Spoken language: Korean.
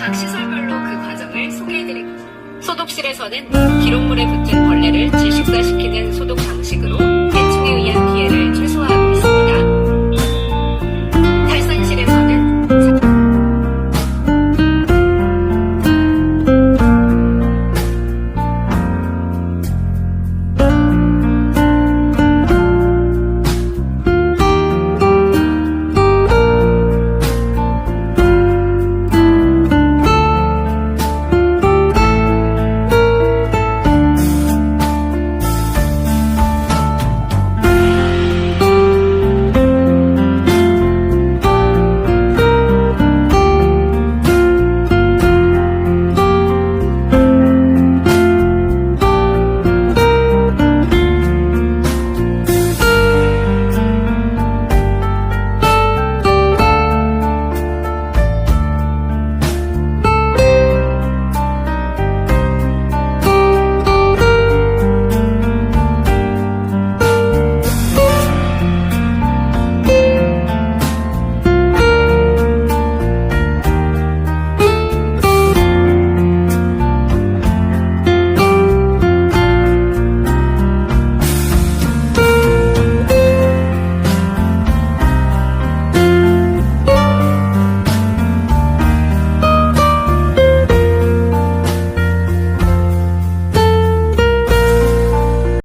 각 시설별로 그 과정을 소개해드립니다. 소독실에서는 기록물에 붙은 벌레를 질식사시키는